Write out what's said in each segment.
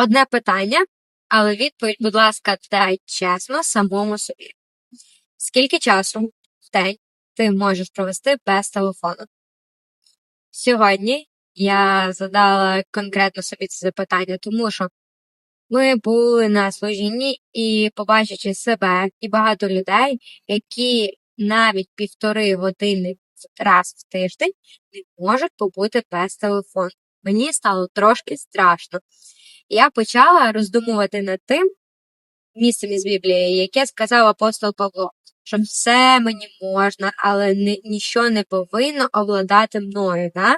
Одне питання, але відповідь, будь ласка, дай чесно самому собі. Скільки часу в день ти можеш провести без телефону? Сьогодні я задала конкретно собі це запитання, тому що ми були на служінні і побачивши себе і багато людей, які навіть півтори години раз в тиждень не можуть побути без телефону. Мені стало трошки страшно. Я почала роздумувати над тим місцем із Біблії, яке сказав апостол Павло, що все мені можна, але ні, ніщо не повинно обладати мною. Да?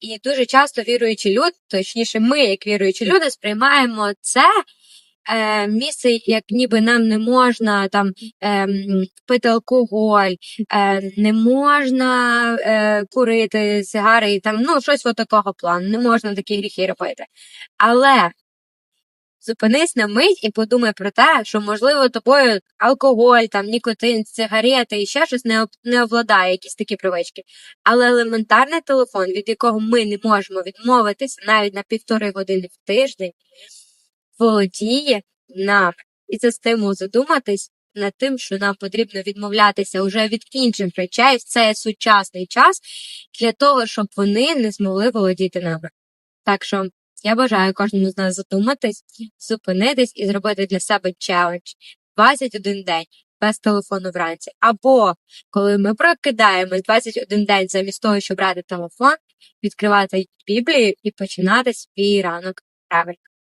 І дуже часто віруючі люди, точніше, ми, як віруючі люди, сприймаємо це е, місце, як ніби нам не можна там е, пити алкоголь, е, не можна е, курити сигари, і там, ну, щось от такого плану, не можна такі гріхи робити. Але зупинись на мить і подумай про те, що, можливо, тобою алкоголь, там, нікотин, сигарети і ще щось не, об- не обладає якісь такі привички. Але елементарний телефон, від якого ми не можемо відмовитися навіть на півтори години в тиждень, володіє нами. І це стимул задуматись над тим, що нам потрібно відмовлятися уже від інших речей в цей сучасний час для того, щоб вони не змогли володіти нами. Так що я бажаю кожному з нас задуматись, зупинитись і зробити для себе челендж 21 день без телефону вранці. Або коли ми прокидаємось 21 день замість того, щоб брати телефон, відкривати Біблію і починати свій ранок правильно.